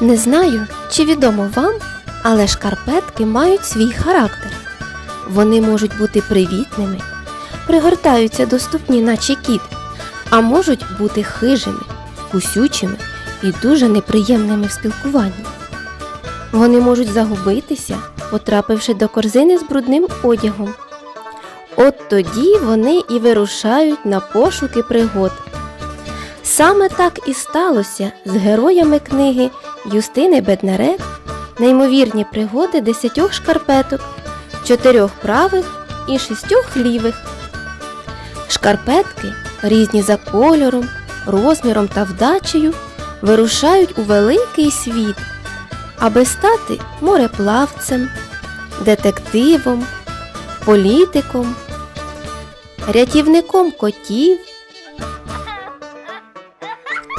Не знаю, чи відомо вам, але шкарпетки мають свій характер. Вони можуть бути привітними, пригортаються до ступні, наче кіт, а можуть бути хижими, кусючими і дуже неприємними в спілкуванні. Вони можуть загубитися, потрапивши до корзини з брудним одягом. От тоді вони і вирушають на пошуки пригод. Саме так і сталося з героями книги Юстини Беднарек Неймовірні пригоди десятьох шкарпеток, чотирьох правих і шістьох лівих. Шкарпетки, різні за кольором, розміром та вдачею, вирушають у великий світ, аби стати мореплавцем, детективом, політиком, рятівником котів,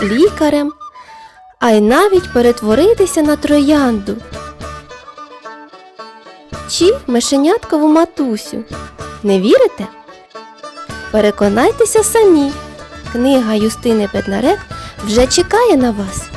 лікарем, а й навіть перетворитися на троянду. Чи мишеняткову матусю. Не вірите? Переконайтеся самі. Книга Юстини Петнарек вже чекає на вас.